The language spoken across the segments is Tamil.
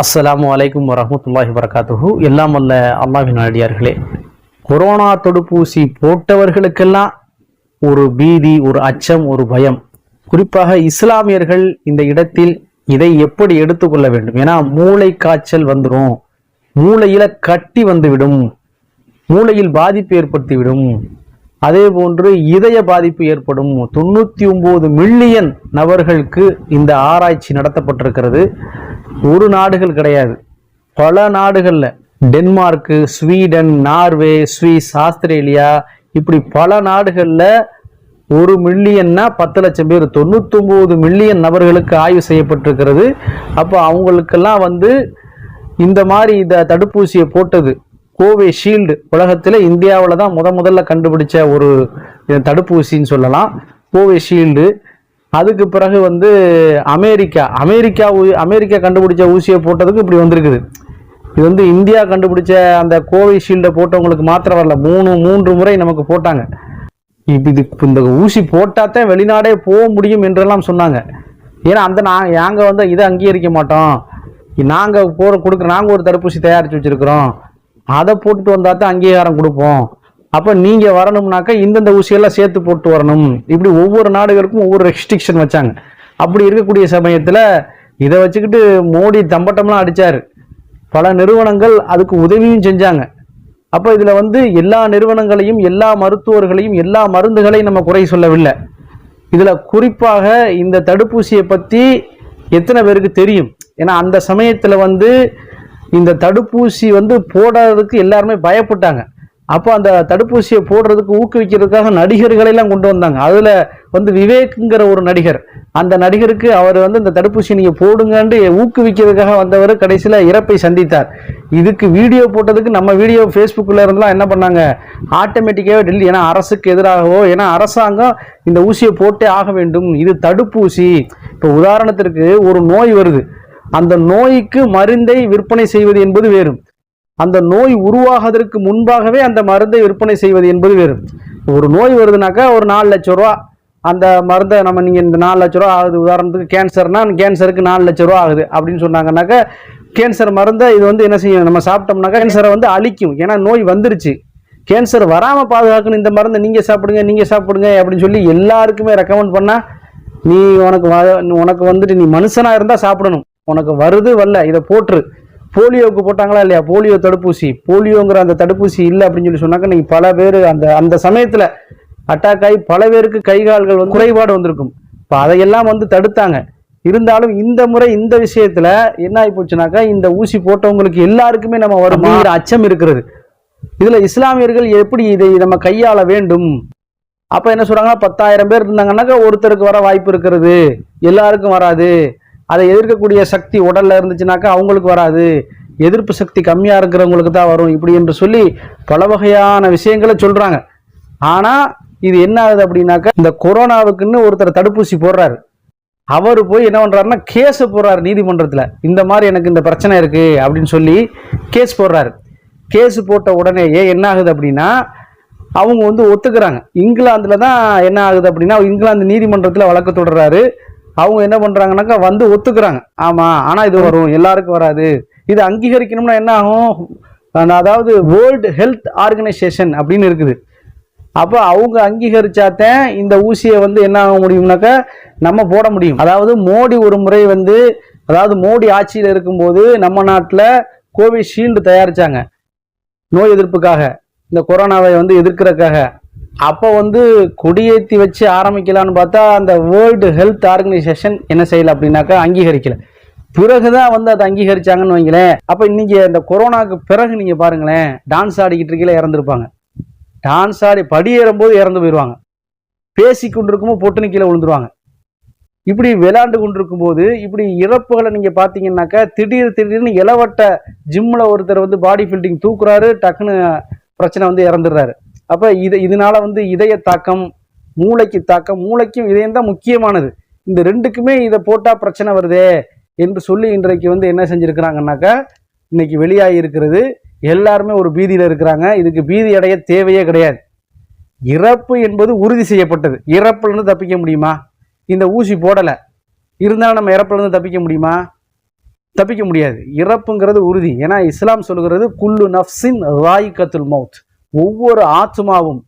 அஸ்ஸலாமு வலைக்கம் வரமத்துல்லாஹி வரகாத்துஹு எல்லாம் வல்ல அல்லாஹின் அடியார்களே. கொரோனா தடுப்பூசி போட்டவர்களுக்கெல்லாம் ஒரு பீதி ஒரு அச்சம் ஒரு பயம். குறிப்பாக இஸ்லாமியர்கள் இந்த இடத்தில் இதை எப்படி எடுத்துக்கொள்ள வேண்டும்? ஏன்னா மூளை காய்ச்சல் வந்துடும் மூளையில கட்டி வந்துவிடும். மூளையில் பாதிப்பு ஏற்படுத்திவிடும். அதே போன்று இதய பாதிப்பு ஏற்படும் தொண்ணூற்றி ஒம்பது மில்லியன் நபர்களுக்கு இந்த ஆராய்ச்சி நடத்தப்பட்டிருக்கிறது. ஒரு நாடுகள் கிடையாது. பல நாடுகளில். Denmark Sweden Norway Swiss Australia இப்படி பல நாடுகளில் ஒரு மில்லியன்னா பத்து லட்சம் பேர் தொண்ணூத்தொம்பது மில்லியன் நபர்களுக்கு ஆய்வு செய்யப்பட்டிருக்கிறது. அப்போ அவங்களுக்கெல்லாம் வந்து இந்த மாதிரி இந்த தடுப்பூசியை போட்டது கோவிஷீல்டு உலகத்தில் இந்தியாவில் தான் முத முதல்ல கண்டுபிடிச்ச ஒரு தடுப்பூசின்னு சொல்லலாம். கோவிஷீல்டு அதுக்கு பிறகு வந்து அமெரிக்கா. அமெரிக்கா அமெரிக்கா கண்டுபிடிச்ச ஊசியை போட்டதுக்கு இப்படி வந்திருக்குது. இது வந்து இந்தியா கண்டுபிடிச்ச அந்த கோவிஷீல்டை போட்டவங்களுக்கு மாத்திரம் வரல. மூணு மூன்று முறை நமக்கு போட்டாங்க. இப்போ இது இந்த ஊசி போட்டாதான் வெளிநாடே போக முடியும் என்றெல்லாம் சொன்னாங்க. ஏன்னா அந்த நான் நாங்கள் வந்து இதை அங்கீகரிக்க மாட்டோம். நாங்கள் போகிற கொடுக்குற நாங்கள் ஒரு தடுப்பூசி தயாரித்து வச்சுருக்கிறோம். அதை போட்டுட்டு வந்தால் தான் அங்கீகாரம் கொடுப்போம். அப்போ நீங்கள் வரணும்னாக்கா இந்தந்த ஊசியெல்லாம் சேர்த்து போட்டு வரணும். இப்படி ஒவ்வொரு நாடுகளுக்கும் ஒவ்வொரு ரெஸ்ட்ரிக்ஷன் வச்சாங்க. அப்படி இருக்கக்கூடிய சமயத்தில் இதை வச்சுக்கிட்டு மோடி தம்பட்டம்லாம் அடித்தார் பல நிறுவனங்கள் அதுக்கு உதவியும் செஞ்சாங்க. அப்போ இதில் வந்து எல்லா நிறுவனங்களையும் எல்லா மருத்துவர்களையும் எல்லா மருந்துகளையும் நம்ம குறை சொல்லவில்லை. இதில் குறிப்பாக இந்த தடுப்பூசியை பற்றி எத்தனை பேருக்கு தெரியும்? ஏன்னா அந்த சமயத்தில் வந்து இந்த தடுப்பூசி வந்து போடாததுக்கு எல்லாருமே பயப்பட்டாங்க. அப்போ அந்த தடுப்பூசியை போடுறதுக்கு ஊக்குவிக்கிறதுக்காக நடிகர்களெல்லாம் கொண்டு வந்தாங்க. அதில் வந்து விவேக்குங்கிற ஒரு நடிகர் அந்த நடிகருக்கு அவர் வந்து இந்த தடுப்பூசி நீங்கள் போடுங்கன்ட்டு ஊக்குவிக்கிறதுக்காக வந்தவர் கடைசியில் இறப்பை சந்தித்தார். இதுக்கு வீடியோ போட்டதுக்கு நம்ம வீடியோ ஃபேஸ்புக்கில் இருந்தெல்லாம் என்ன பண்ணாங்க? ஆட்டோமேட்டிக்காகவே டெல்லி ஏன்னா அரசுக்கு எதிராகவோ ஏன்னா அரசாங்கம் இந்த ஊசியை போட்டே ஆக வேண்டும். இது தடுப்பூசி. இப்போ உதாரணத்திற்கு ஒரு நோய் வருது. அந்த நோய்க்கு மருந்தை விற்பனை செய்வது என்பது வேறு. அந்த நோய் உருவாவதற்கு முன்பாகவே அந்த மருந்தை விற்பனை செய்வது என்பது வேறு. ஒரு நோய் வருதுனாக்கா ஒரு நாலு லட்ச ரூபா. அந்த மருந்தை நம்ம நீங்கள் இந்த நாலு லட்ச ரூபா ஆகுது. உதாரணத்துக்கு கேன்சர்னா கேன்சருக்கு நாலு லட்ச ரூபா ஆகுது அப்படின்னு சொன்னாங்கன்னாக்கா கேன்சர் மருந்தை இது வந்து என்ன செய்யும்? நம்ம சாப்பிட்டோம்னாக்கா கேன்சரை வந்து அழிக்கும். ஏன்னா நோய் வந்துருச்சு. கேன்சர் வராமல் பாதுகாக்கணும். இந்த மருந்தை நீங்கள் சாப்பிடுங்க நீங்கள் சாப்பிடுங்க அப்படின்னு சொல்லி எல்லாருக்குமே ரெக்கமெண்ட் பண்ணால் நீ உனக்கு வ- உனக்கு வந்துட்டு நீ மனுஷனாக இருந்தால் சாப்பிடணும். உனக்கு வருது வரல இதை போட்டுரு. போலியோவுக்கு போட்டாங்களா இல்லையா? போலியோ தடுப்பூசி. போலியோங்கிற அந்த தடுப்பூசி இல்லை அப்படின்னு சொல்லி சொன்னாக்க நீங்க பல பேர் அந்த அந்த சமயத்தில் அட்டாக் ஆகி பல பேருக்கு கை கால்கள் வந்து குறைபாடு வந்திருக்கும். இப்போ அதையெல்லாம் வந்து தடுத்தாங்க. இருந்தாலும் இந்த முறை இந்த விஷயத்துல என்ன ஆகி போச்சுனாக்கா இந்த ஊசி போட்டவங்களுக்கு எல்லாருக்குமே நம்ம வருமாங்கிற அச்சம் இருக்கிறது. இதுல இஸ்லாமியர்கள் எப்படி இதை நம்ம கையாள வேண்டும்? அப்ப என்ன சொல்றாங்கன்னா பத்தாயிரம் பேர் இருந்தாங்கன்னாக்கா ஒருத்தருக்கு வர வாய்ப்பு இருக்கிறது. எல்லாருக்கும் வராது. அதை எதிர்க்கக்கூடிய சக்தி உடலில் இருந்துச்சுனாக்கா அவங்களுக்கு வராது. எதிர்ப்பு சக்தி கம்மியாக இருக்கிறவங்களுக்கு தான் வரும் இப்படி என்று சொல்லி பல வகையான விஷயங்களை சொல்கிறாங்க ஆனால் இது என்ன ஆகுது அப்படின்னாக்கா இந்த கொரோனாவுக்குன்னு ஒருத்தர் தடுப்பூசி போடுறாரு. அவர் போய் என்ன பண்றாருன்னா கேஸ் போடுறாரு நீதிமன்றத்தில். இந்த மாதிரி எனக்கு இந்த பிரச்சனை இருக்குது அப்படின்னு சொல்லி கேஸ் போடுறாரு. கேஸ் போட்ட உடனேயே என்ன ஆகுது அப்படின்னா அவங்க வந்து ஒத்துக்கிறாங்க. இங்கிலாந்தில் தான் என்ன ஆகுது அப்படின்னா இங்கிலாந்து நீதிமன்றத்தில் வழக்கு தொடர்றாரு. அவங்க என்ன பண்றாங்கன்னாக்கா வந்து ஒத்துக்கிறாங்க. ஆமா ஆனா இது வரும் எல்லாருக்கும் வராது. இது அங்கீகரிக்கணும்னா என்ன ஆகும்? அந்த அதாவது வேர்ல்டு ஹெல்த் ஆர்கனைசேஷன் அப்படின்னு இருக்குது. அப்போ அவங்க அங்கீகரிச்சாத்தான் இந்த ஊசியை வந்து என்ன ஆக முடியும்னாக்கா நம்ம போட முடியும். அதாவது மோடி ஒரு முறை வந்து அதாவது மோடி ஆட்சியில் இருக்கும்போது நம்ம நாட்டில் கோவிஷீல்டு தயாரித்தாங்க நோய் எதிர்ப்புக்காக இந்த கொரோனாவை வந்து எதிர்க்கிறதுக்காக. அப்போ வந்து கொடியேற்றி வச்சு ஆரம்பிக்கலாம்னு பார்த்தா அந்த வேர்ல்டு ஹெல்த் ஆர்கனைசேஷன் என்ன செய்யலை அப்படின்னாக்கா அங்கீகரிக்கல. பிறகுதான் வந்து அதை அங்கீகரிச்சாங்கன்னு வைங்களேன். அப்போ இன்னைக்கு இந்த கொரோனாக்கு பிறகு நீங்கள் பாருங்களேன் டான்ஸ் ஆடிக்கிட்டு இருக்கையில இறந்துருப்பாங்க. டான்ஸ் ஆடி படியேறும் போது இறந்து போயிடுவாங்க. பேசி கொண்டிருக்கும்போது பொட்டுனு கீழே விழுந்துருவாங்க. இப்படி விளையாண்டு கொண்டிருக்கும் போது இப்படி இறப்புகளை நீங்கள் பார்த்தீங்கன்னாக்கா திடீர் திடீர்னு இளவட்ட ஜிம்மில் ஒருத்தர் வந்து பாடி பில்டிங் தூக்குறாரு டக்குன்னு பிரச்சனை வந்து இறந்துடுறாரு. அப்ப இது இதனால வந்து இதய தாக்கம் மூளைக்கு தாக்கம் மூளைக்கும் இதயம் தான் முக்கியமானது. இந்த ரெண்டுக்குமே இதை போட்டா பிரச்சனை வருதே என்று சொல்லி இன்றைக்கு வந்து என்ன செஞ்சிருக்கிறாங்கன்னாக்கா இன்னைக்கு வெளியாகி இருக்கிறது. எல்லாருமே ஒரு பீதியில் இருக்கிறாங்க. இதுக்கு பீதி அடைய தேவையே கிடையாது. இறப்பு என்பது உறுதி செய்யப்பட்டது. இறப்புலேருந்து தப்பிக்க முடியுமா? இந்த ஊசி போடலை. இருந்தாலும் நம்ம இறப்புலேருந்து தப்பிக்க முடியுமா? தப்பிக்க முடியாது. இறப்புங்கிறது உறுதி. ஏன்னா இஸ்லாம் சொல்கிறது குல்லு நஃப்ஸின் ராயிகத்துல் மவுத். ஒவ்வொரு ஆத்மாவும்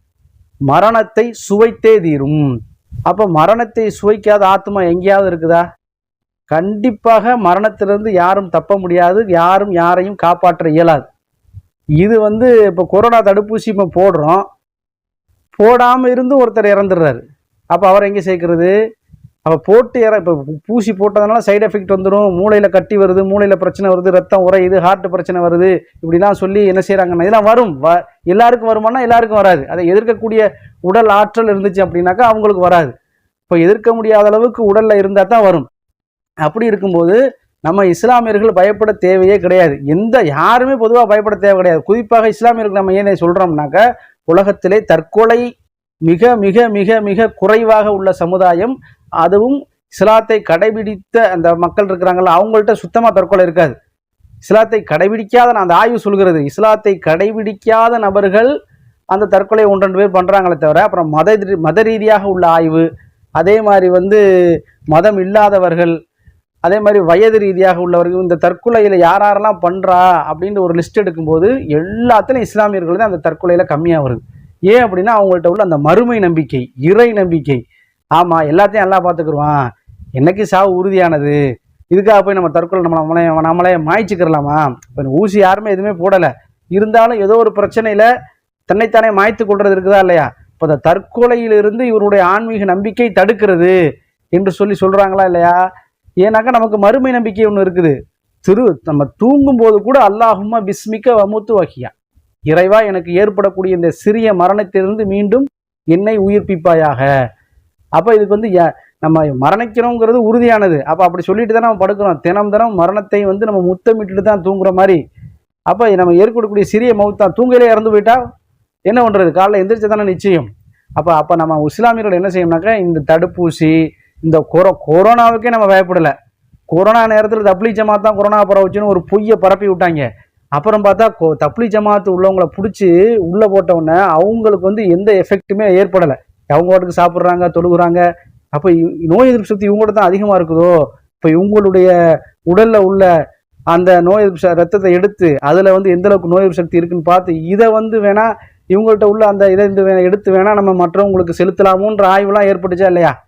மரணத்தை சுவைத்தே தீரும். அப்போ மரணத்தை சுவைக்காத ஆத்மா எங்கேயாவது இருக்குதா? கண்டிப்பாக மரணத்திலிருந்து யாரும் தப்ப முடியாது யாரும் யாரையும் காப்பாற்ற இயலாது. இது வந்து இப்போ கொரோனா தடுப்பூசி இப்போ போடுறோம். போடாமல் இருந்து ஒருத்தர் இறந்துடுறாரு. அப்போ அவர் எங்கே சேர்க்கறது? அப்போ போட்டு இற இப்போ பூசி போட்டதுனால சைடு எஃபெக்ட் வந்துடும் மூளையில் கட்டி வருது மூளையில் பிரச்சனை வருது ரத்தம் உறையுது ஹார்ட் பிரச்சனை வருது. இப்படிலாம் சொல்லி என்ன செய்கிறாங்கன்னா இதெல்லாம் வரும். வ எல்லாருக்கும் வருமானா எல்லாருக்கும் வராது. அதை எதிர்க்கக்கூடிய உடல் ஆற்றல் இருந்துச்சு அப்படின்னாக்கா அவங்களுக்கு வராது. இப்போ எதிர்க்க முடியாத அளவுக்கு உடலில் இருந்தால் தான் வரும். அப்படி இருக்கும்போது நம்ம இஸ்லாமியர்கள் பயப்பட தேவையே கிடையாது. எந்த யாருமே பொதுவாக பயப்பட தேவை கிடையாது. குறிப்பாக இஸ்லாமியர்கள் நம்ம ஏன் சொல்கிறோம்னாக்க உலகத்திலே தற்கொலை மிக மிக மிக மிக குறைவாக உள்ள சமுதாயம் அதுவும் இஸ்லாத்தை கடைபிடித்த அந்த மக்கள் இருக்கிறாங்கல்ல அவங்கள்ட்ட சுத்தமாக தற்கொலை இருக்காது. இஸ்லாத்தை கடைபிடிக்காத நான் அந்த ஆய்வு சொல்கிறது இஸ்லாத்தை கடைபிடிக்காத நபர்கள் அந்த தற்கொலை ஒன்று ரெண்டு பேர் பண்ணுறாங்களே தவிர அப்புறம் மத மத ரீதியாக உள்ள ஆய்வு அதே மாதிரி வந்து மதம் இல்லாதவர்கள் அதே மாதிரி வயது ரீதியாக உள்ளவர்கள் இந்த தற்கொலையில் யார் யாரெல்லாம் பண்ணுறா அப்படின்ற ஒரு லிஸ்ட் எடுக்கும்போது எல்லாத்துலையும் இஸ்லாமியர்கள் தான் அந்த தற்கொலையில் கம்மியாக வருது. ஏன் அப்படின்னா அவங்கள்ட்ட உள்ள அந்த மறுமை நம்பிக்கை இறை நம்பிக்கை ஆமாம் எல்லாத்தையும் எல்லாம் பார்த்துக்குருவான். என்னைக்கு சாவு உறுதியானது? இதுக்காக போய் நம்ம தற்கொலை நம்ம நம்மளே நம்மளே மாய்ச்சிக்கிறலாமா இப்போ ஊசி யாருமே எதுவுமே போடலை. இருந்தாலும் ஏதோ ஒரு பிரச்சனையில் தன்னைத்தானே மாய்த்து கொள்வது இருக்குதா இல்லையா? இப்போ அந்த தற்கொலையிலிருந்து இவருடைய ஆன்மீக நம்பிக்கை தடுக்கிறது என்று சொல்லி சொல்கிறாங்களா இல்லையா? ஏன்னாக்கா நமக்கு மறுமை நம்பிக்கை ஒன்று இருக்குது. திரு நம்ம தூங்கும் போது கூட அல்லாஹுமா பிஸ்மிக்க வமுத்து வகியா இறைவா எனக்கு ஏற்படக்கூடிய இந்த சிறிய மரணத்திலிருந்து மீண்டும் என்னை உயிர்ப்பிப்பாயாக. அப்போ இதுக்கு வந்து நம்ம மரணிக்கிறோங்கிறது உறுதியானது. அப்போ அப்படி சொல்லிட்டு தான் நம்ம படுக்கிறோம். தினம் தினம் மரணத்தை வந்து நம்ம முத்தமிட்டுட்டு தான் தூங்குற மாதிரி. அப்போ நம்ம ஏற்படக்கூடிய சிறிய மவுத்தான் தூங்கலே இறந்து போயிட்டா என்ன பண்ணுறது காலைல எந்திரிச்சு தானே நிச்சயம். அப்போ அப்போ நம்ம இஸ்லாமியர்கள் என்ன செய்யணும்னாக்கா இந்த தடுப்பூசி இந்த கொரோ கொரோனாவுக்கே நம்ம பயப்படலை. கொரோனா நேரத்தில் தப்ளி ஜமாத் தான் கொரோனா பரவச்சுன்னு ஒரு பொய்யை பரப்பி விட்டாங்க. அப்புறம் பார்த்தா கொ- ஜமாத்து உள்ளவங்களை பிடிச்சி உள்ளே போட்டவுடனே அவங்களுக்கு வந்து எந்த எஃபெக்ட்டுமே ஏற்படலை. அவங்க வாட்டுக்கு சாப்பிட்றாங்க தொழுகுறாங்க. அப்போ நோய் எதிர்ப்பு சக்தி இவங்களோட தான் அதிகமாக இருக்குதோ? இப்போ இவங்களுடைய உடலில் உள்ள அந்த நோய் எதிர்ப்பு ச- ரத்தத்தை எடுத்து அதில் வந்து எந்த அளவுக்கு நோய் எதிர்ப்பு சக்தி இருக்குன்னு பார்த்து இதை வந்து வேணால் இவங்கள்ட்ட உள்ள அந்த இதை இந்த எடுத்து வேணால் நம்ம மற்றவங்களுக்கு செலுத்தலாமோன்ற ஆய்வுலாம் ஏற்பட்டுச்சா இல்லையா?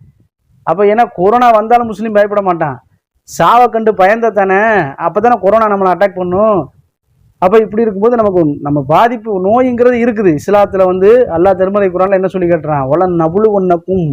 அப்போ ஏன்னா கொரோனா வந்தாலும் முஸ்லீம் பயப்பட மாட்டான். சாவை கண்டு பயந்த தானே. அப்போ தானே கொரோனா நம்மளை அட்டாக் பண்ணும். அப்போ இப்படி இருக்கும்போது நமக்கு நம்ம பாதிப்பு நோய்ங்கிறது இருக்குது. இஸ்லாத்தில் வந்து அல்லா திருமலை குரானில் என்ன சொல்லி கேட்டுறான்? ஒலன் நபுழு ஒன்னக்கும்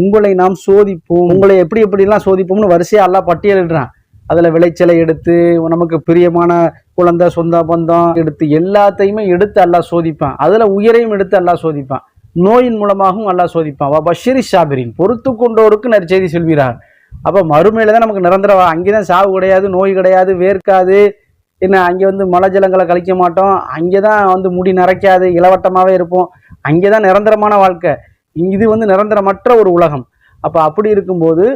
உங்களை நாம் சோதிப்போம். உங்களை எப்படி எப்படிலாம் சோதிப்போம்னு வரிசையாக எல்லாம் பட்டியலிடுறான். அதில் விளைச்சலை எடுத்து நமக்கு பிரியமான குழந்தை சொந்த பந்தம் எடுத்து எல்லாத்தையுமே எடுத்து எல்லாம் சோதிப்பான். அதில் உயிரையும் எடுத்து எல்லாம் சோதிப்பான். நோயின் மூலமாகவும் எல்லாம் சோதிப்பான். வா பஷீரி ஷாபிரின். பொறுத்து கொண்டோருக்கு நற்செய்தி செல்கிறார். அப்போ மறுமையில் தான் நமக்கு நிரந்தர அங்கே தான் சாவு கிடையாது நோய் கிடையாது வேர்க்காது என்ன அங்கே வந்து மலை ஜலங்களை கழிக்க மாட்டோம். அங்கே தான் வந்து முடி நரைக்காது இளவட்டமாகவே இருப்போம். அங்கே தான் நிரந்தரமான வாழ்க்கை. இது வந்து நிரந்தரமற்ற ஒரு உலகம். அப்போ அப்படி இருக்கும்போது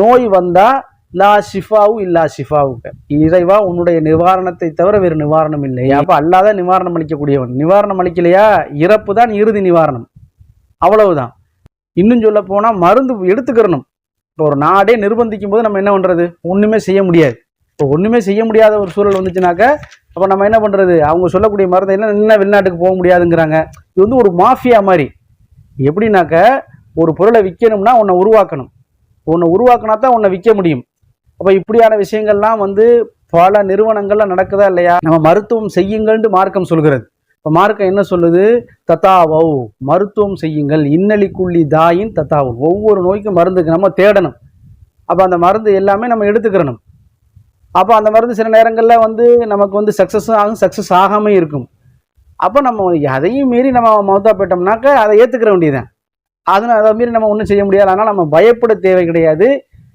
நோய் வந்தால் லா ஷிஃபாவு இல்லா ஷிஃபாவுக்கு இறைவா உன்னுடைய நிவாரணத்தை தவிர வேறு நிவாரணம் இல்லை அப்போ அல்லாத நிவாரணம் அளிக்கக்கூடியவன். நிவாரணம் அளிக்கலையா? இறப்பு தான் இறுதி நிவாரணம். அவ்வளவுதான். இன்னும் சொல்ல போனால் மருந்து எடுத்துக்கிறணும். இப்போ ஒரு நாடே நிர்பந்திக்கும் போது நம்ம என்ன பண்ணுறது ஒன்றுமே செய்ய முடியாது. இப்போ ஒன்றுமே செய்ய முடியாத ஒரு சூழல் வந்துச்சுனாக்க அப்போ நம்ம என்ன பண்ணுறது அவங்க சொல்லக்கூடிய மருந்து என்ன என்ன வெளிநாட்டுக்கு போக முடியாதுங்கிறாங்க. இது வந்து ஒரு மாஃபியா மாதிரி. எப்படின்னாக்க ஒரு பொருளை விற்கணும்னா உன்னை உருவாக்கணும். உன்னை உருவாக்கினா தான் உன்னை விற்க முடியும். அப்போ இப்படியான விஷயங்கள்லாம் வந்து பல நிறுவனங்கள்ல நடக்குதா இல்லையா? நம்ம மருத்துவம் செய்யுங்கள்னு மார்க்கம் சொல்கிறது. இப்போ மார்க்கம் என்ன சொல்லுது? தத்தாவவ் மருத்துவம் செய்யுங்கள். இன்னலிக்குள்ளி தாயின் தத்தாவும் ஒவ்வொரு நோய்க்கும் மருந்துக்கு நம்ம தேடணும். அப்போ அந்த மருந்து எல்லாமே நம்ம எடுத்துக்கிறணும். அப்போ அந்த மருந்து சில நேரங்களில் வந்து நமக்கு வந்து சக்ஸஸும் ஆகும் சக்ஸஸ் ஆகாமல் இருக்கும். அப்போ நம்ம அதையும் மீறி நம்ம மௌத்தா போயிட்டோம்னாக்க அதை ஏற்றுக்கிற வேண்டியதுதான். அதனால் அதை மீறி நம்ம ஒன்றும் செய்ய முடியாது. ஆனால் நம்ம பயப்பட தேவை கிடையாது.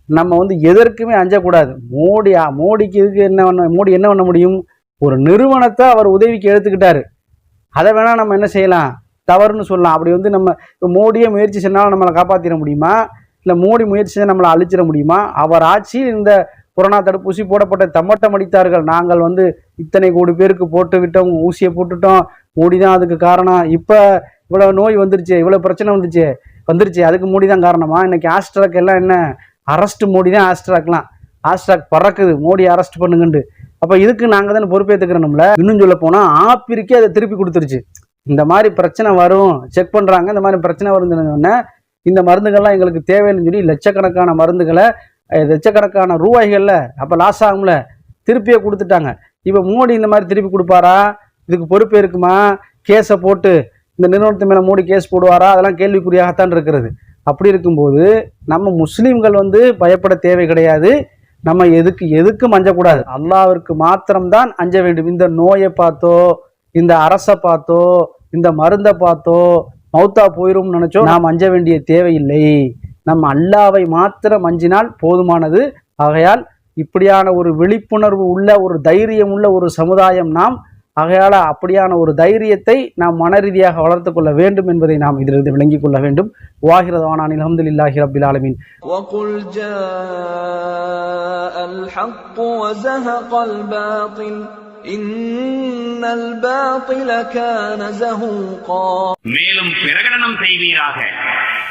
நம்ம வந்து எதற்குமே அஞ்சக்கூடாது. மோடியா மோடிக்கு இதுக்கு என்ன பண்ண மோடி என்ன பண்ண முடியும்? ஒரு நிறுவனத்தை அவர் உதவிக்கு எடுத்துக்கிட்டாரு. அதை வேணால் நம்ம என்ன செய்யலாம்? தவறுன்னு சொல்லலாம். அப்படி வந்து நம்ம இப்போ மோடியே முயற்சி செஞ்சாலும் நம்மளை காப்பாற்றிட முடியுமா? இல்லை மோடி முயற்சி செஞ்சால் நம்மளை அழிச்சிட முடியுமா? அவர் ஆட்சியில் இந்த கொரோனா தடுப்பூசி போடப்பட்ட தம்மட்டம் அடித்தார்கள். நாங்கள் வந்து இத்தனை கோடி பேருக்கு போட்டு விட்டோம் ஊசியை போட்டுட்டோம். மோடி தான் அதுக்கு காரணம். இப்போ இவ்வளோ நோய் வந்துருச்சு இவ்வளோ பிரச்சனை வந்துச்சு வந்துருச்சு. அதுக்கு மோடி தான் காரணமா? இன்னைக்கு ஆஸ்ட்ராக் எல்லாம் என்ன? அரஸ்ட் மோடி தான் ஆஸ்ட்ராக்லாம். ஆஸ்ட்ராக் பறக்குது. மோடி அரெஸ்ட் பண்ணுங்கண்டு. அப்போ இதுக்கு நாங்கள் தானே பொறுப்பேற்றுக்கிறோம்ல இன்னும் சொல்ல போனால் ஆப்பிரிக்கே அதை திருப்பி கொடுத்துருச்சு. இந்த மாதிரி பிரச்சனை வரும். செக் பண்ணுறாங்க இந்த மாதிரி பிரச்சனை வருதுன்னு இந்த மருந்துகள்லாம் எங்களுக்கு தேவைன்னு சொல்லி லட்சக்கணக்கான மருந்துகளை லட்சக்கணக்கான ரூபாய்கள்ல அப்போ லாஸ் ஆகும்ல திருப்பியே கொடுத்துட்டாங்க. இப்போ மோடி இந்த மாதிரி திருப்பி கொடுப்பாரா? இதுக்கு பொறுப்பு இருக்குமா? கேஸை போட்டு இந்த நிறுவனத்து மேலே மோடி கேஸ் போடுவாரா? அதெல்லாம் கேள்விக்குறியாகத்தான் இருக்கிறது. அப்படி இருக்கும்போது நம்ம முஸ்லீம்கள் வந்து பயப்பட தேவை கிடையாது. நம்ம எதுக்கு எதுக்கும் அஞ்சக்கூடாது அல்லாவிற்கு மாத்திரம்தான் அஞ்ச வேண்டும். இந்த நோயை பார்த்தோ இந்த அரசை பார்த்தோ இந்த மருந்தை பார்த்தோ மௌத்தா போயிரும் நினைச்சோ நாம் அஞ்ச வேண்டிய தேவையில்லை. நம் அல்லாவை மாத்திரம் அஞ்சினால் போதுமானது. ஆகையால் இப்படியான ஒரு விழிப்புணர்வு உள்ள ஒரு தைரியம் உள்ள ஒரு சமுதாயம் நாம் ஆகையால் அப்படியான ஒரு தைரியத்தை நாம் மன ரீதியாக வளர்த்து கொள்ள வேண்டும் என்பதை நாம் இதிலிருந்து விளங்கிக் கொள்ள வேண்டும். வாகிரதவானான் அலமது இல்லாஹி ரபில் ஆலமின். மேலும் பிரகடனம் செய்வீராக.